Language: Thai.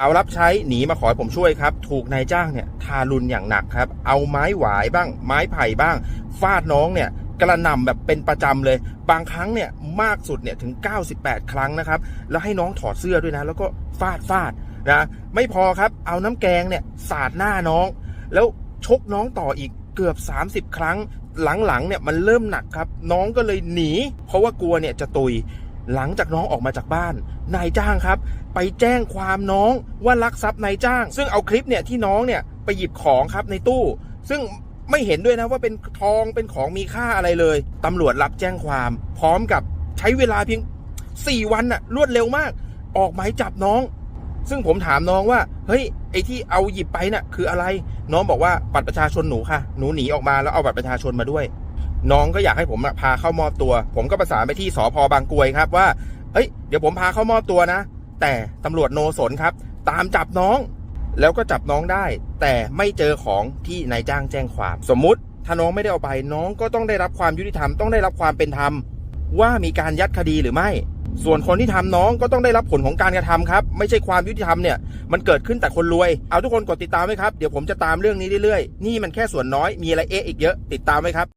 เอารับใช้หนีมาขอผมช่วยครับ ถูกนายจ้างเนี่ยทารุณอย่างหนักครับ เอาไม้หวายบ้าง ไม้ไผ่บ้าง ฟาดน้องเนี่ยกระหน่ำแบบเป็นประจำเลย บางครั้งเนี่ยมากสุดเนี่ยถึง 98 ครั้งนะครับ แล้วให้น้องถอดเสื้อด้วยนะ แล้วก็ฟาดฟาดนะไม่พอครับเอาน้ำแกงเนี่ยสาดหน้าน้อง แล้วชกน้องต่ออีกเกือบ 30 ครั้งหลังๆเนี่ยมันเริ่มหนักครับ น้องก็เลยหนี เพราะว่ากลัวเนี่ยจะตุย หลังจากน้องออกมาจากบ้าน นายจ้างครับ ไปแจ้งความน้องว่าลักทรัพย์นายจ้าง ซึ่งเอาคลิปเนี่ยที่น้องเนี่ยไปหยิบของครับในตู้ ซึ่งไม่เห็นด้วยนะว่าเป็นทองเป็นของมีค่าอะไรเลยตำรวจรับแจ้งความ พร้อมกับใช้เวลาเพียง 4 วันน่ะรวดเร็วมาก ออกหมายจับน้อง ซึ่งผมถามน้องว่า เฮ้ยไอ้ที่เอาหยิบไปน่ะ คืออะไร น้องบอกว่าบัตรประชาชนหนูค่ะ หนูหนีออกมาแล้วเอาบัตรประชาชนมาด้วย น้องก็อยากให้ผมพาเข้ามอบตัว ผมก็ประสานไปที่สพบางกรวยครับว่าเอ้ยเดี๋ยวผมพาเข้ามอบตัวนะ แต่ตำรวจโนสนครับ ตามจับน้องแล้วก็จับน้องได้ แต่ไม่เจอของที่นายจ้างแจ้งความ สมมุติถ้าน้องไม่ได้เอาไปน้องก็ต้องได้รับความยุติธรรมต้องได้รับความเป็นธรรมว่ามีการยัดคดีหรือไม่ ส่วนคนที่ทำน้องก็ต้องได้รับผลของการกระทำครับ ไม่ใช่ความยุติธรรมเนี่ย มันเกิดขึ้นแต่คนรวย เอาทุกคนกดติดตามไว้ครับ เดี๋ยวผมจะตามเรื่องนี้เรื่อยๆ นี่มันแค่ส่วนน้อย มีอะไรเอ๊ะอีกเยอะ ติดตามไว้ครับ